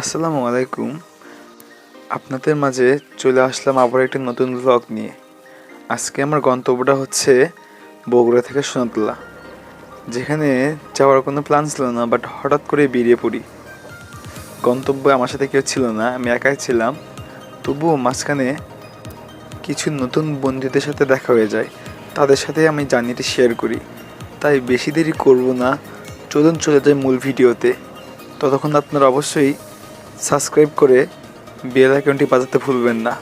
আসসালামু আলাইকুম। আপনাদের মাঝে চলে আসলাম আবার একটি নতুন ব্লগ নিয়ে। আজকে আমার গন্তব্যটা হচ্ছে বগুড়া থেকে সোনাতলা, যেখানে যাওয়ার কোনো প্ল্যান ছিল না বাট হঠাৎ করে বেরিয়ে পড়ি। গন্তব্য আমার সাথে কেউ ছিল না, আমি একাই ছিলাম। তবুও মাঝখানে কিছু নতুন বন্ধুদের সাথে দেখা হয়ে যায়। তাদের সাথে আমি জার্নিটি শেয়ার করি। তাই বেশি দেরি করব না। চলুন চলে যাই মূল ভিডিওতে ততক্ষণ আপনারা অবশ্যই সাবস্ক্রাইব করে বেল আইকনটি বাজাতে ভুলবেন না।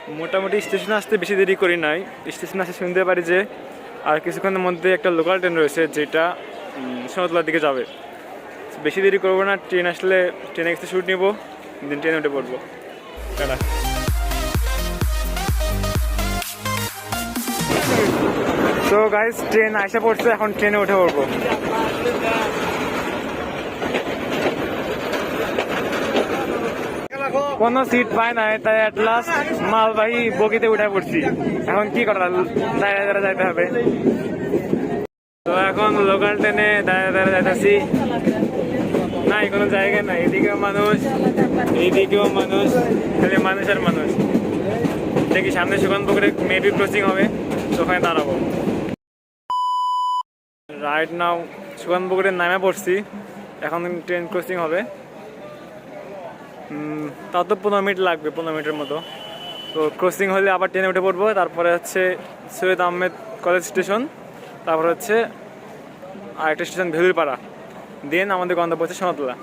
মোটামুটি স্টেশনে আসতে বেশি দেরি করি নাই। স্টেশনে আসতে শুনতে পারি যে আর কিছুক্ষণের মধ্যে একটা লোকাল ট্রেন রয়েছে যেটা সমতলার সোনাতলার দিকে যাবে। বেশি দেরি করব না ট্রেন আসলে ট্রেনে গেছে শ্যুট নিবো দিন ট্রেনে উঠে পড়ব। টাটা। তো গাইজ ট্রেন আসে পড়ছে এখন ট্রেনে উঠে পড়ব। কোনো সিট পায় নাই, তাই অ্যাট লাস্ট মালবাহী বগিতে উঠে পড়ছি। এখন কি করা, দাঁড়িয়ে দাঁড়িয়ে যাইতে হবে। তো এখন লোকাল ট্রেনে দাঁড়িয়ে দাঁড়িয়ে যাইতেছি। নাই, কোনো জায়গা নাই। এদিকেও মানুষ এইদিকেও মানুষ, খালি মানুষ আর মানুষ। দেখি সামনে সুগন পুকুরে মেবি ক্রসিং হবে, তো ওখানে দাঁড়াবো। রাইট নাও সুগন পুকুরে নামে পড়ছি। এখন ট্রেন ক্রসিং হবে। তাও তো পনেরো মিনিট লাগবে, পনেরো মিনিটের মতো। তো ক্রসিং হলে আবার ট্রেনে উঠে পড়ব। তারপরে হচ্ছে সৈয়দ আহমেদ কলেজ স্টেশন তারপর হচ্ছে আরেকটা স্টেশন ভেলুরপাড়া। দেন আমাদের গন্তব্য হচ্ছে সোনাতলা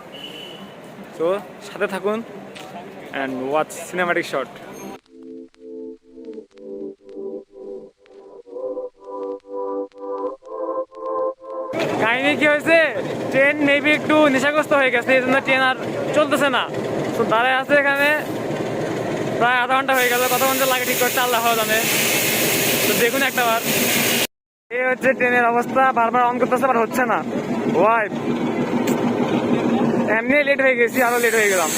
তো সাথে থাকুন অ্যান্ড ওয়াচ সিনেমাটিক শট কাহিনী কি হয়েছে? ট্রেন মেবি একটু নেশাগ্রস্ত হয়ে গেছে, এই জন্য ট্রেন আর চলতেছে না। তো দাঁড়ায় আছে এখানে। প্রায় আধা ঘণ্টা হয়ে গেল কত ঘণ্টা লাগে ঠিক করতে, আল্লাহ জানে। তো দেখুন একটা বার। এই হচ্ছে ট্রেনের অবস্থা, বারবার অন করতেছে আবার হচ্ছে না। ওয়াই। এমনি লেট হয়ে গেছি, আরও লেট হয়ে গেলাম।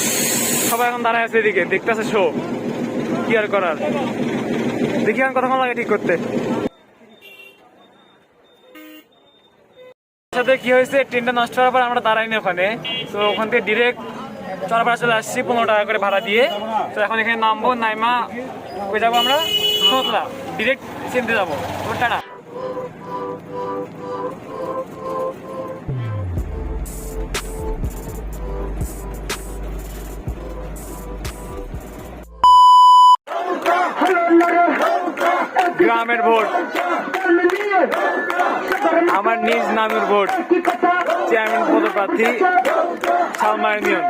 সবাই এখন দাঁড়ায় আছে এদিকে, দেখতেছে শো কি আর করার? দেখি এখন কতক্ষণ লাগে ঠিক করতে। সাথে কি হয়েছে, ট্রেনটা নষ্ট হওয়ার পর আমরা দাঁড়াইনি ওখানে। তো ওখান থেকে ডিরেক্ট চড়াপাড়া চলে আসছি, পনেরো টাকা করে ভাড়া দিয়ে। তো এখন এখানে নামবো, নাইমা, কই যাব আমরা? সোতলা ডিরেক্ট চিনতে যাব। টাটা গ্রামের ভোট। আমার নিজ নামের ভোট। চেয়ারম্যান, পদপ্রার্থী। ইউনিয়ন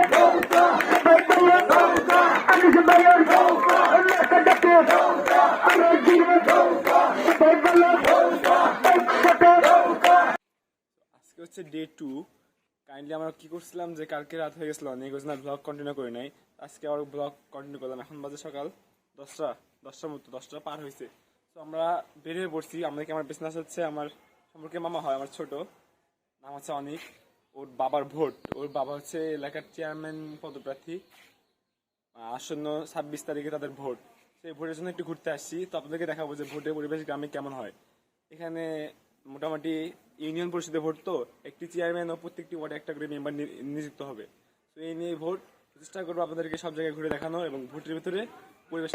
আজকে হচ্ছে ডে টু কাইন্ডলি আমরা কি করছিলাম যে কালকে রাত হয়ে গেছিল অনেক না ব্লগ কন্টিনিউ করি নাই। আজকে আবার ব্লগ কন্টিনিউ করলাম, এখন বাজে সকাল দশটা, দশটার মতো, দশটা পার হয়েছে। তো আমরা বের হয়ে পড়ছি আমাদেরকে আমার বিজনেস হচ্ছে, আমার সম্পর্কে মামা হয়, আমার ছোট। নাম হচ্ছে অনিক। ওর বাবার ভোট। ওর বাবা হচ্ছে এলাকার চেয়ারম্যান পদপ্রার্থী। আসন্ন ছাব্বিশ তারিখে তাদের ভোট। সেই ভোটের জন্য একটু ঘুরতে আসছি। তো আপনাদেরকে দেখাবো যে ভোটের পরিবেশ গ্রামে কেমন হয়। এখানে মোটামুটি ইউনিয়ন পরিষদে ভোট তো। একটি চেয়ারম্যান ও প্রত্যেকটি ওয়ার্ডে একটা করে মেম্বার নিযুক্ত হবে। তো এই নিয়ে ভোট। চেষ্টা করব আপনাদেরকে সব জায়গায় ঘুরে দেখানো এবং ভোটের ভিতরে পরিবেশ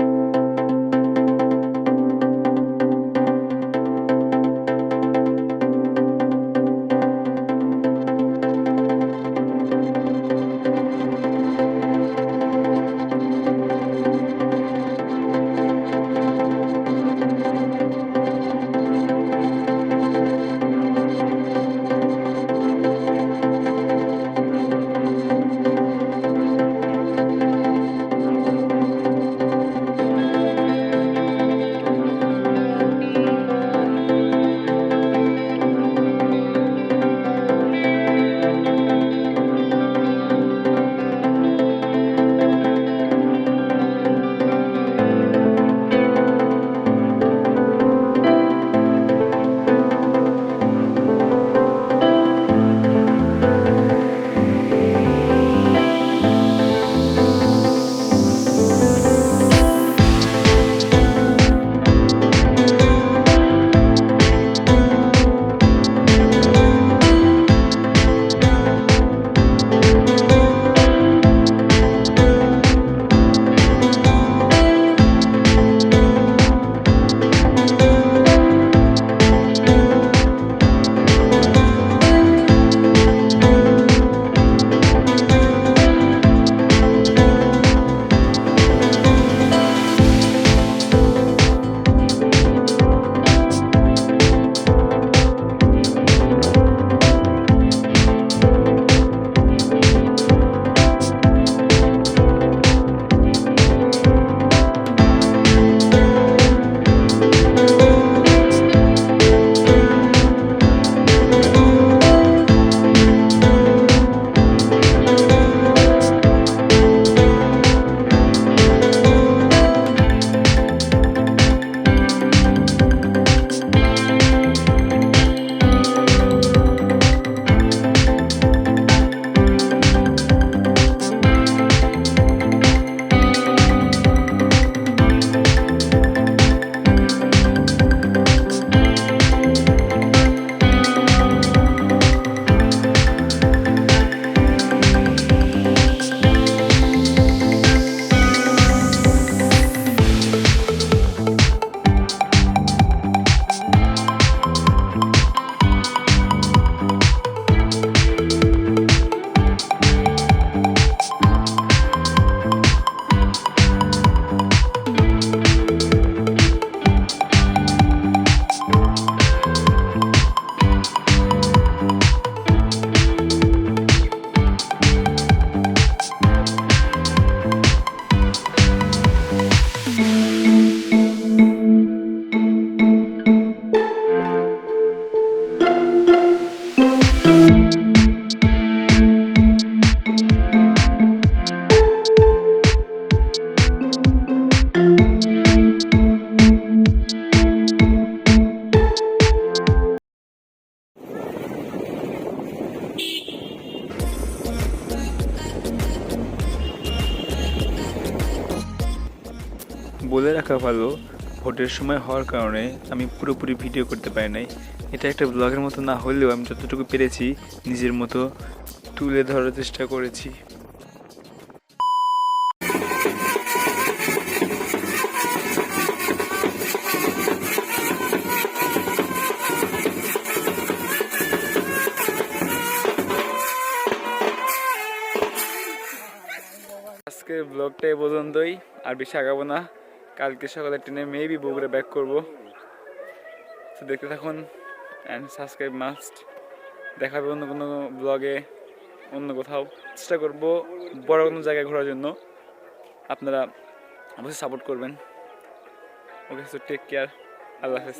ভালো ভোটের সময় হওয়ার কারণে আমি পুরোপুরি ভিডিও করতে পারি নাই। এটা একটা ব্লগের মতো না হলেও আমি যতটুকু পেরেছি নিজের মতো তুলে ধরার চেষ্টা করেছি। আজকের ব্লগটা এ পর্যন্তই, আর বেশি আগাবো না। কালকে সকালে ট্রেনে মেবি বগুড়া ব্যাক করব। তো দেখতে থাকুন অ্যান্ড সাবস্ক্রাইব মাস্ট দেখাবে অন্য কোনো ব্লগে অন্য কোথাও। চেষ্টা করব বড় কোনো জায়গায় ঘোরার জন্য। আপনারা অবশ্যই সাপোর্ট করবেন। ওকে সো টেক কেয়ার আল্লাহ হাফেজ।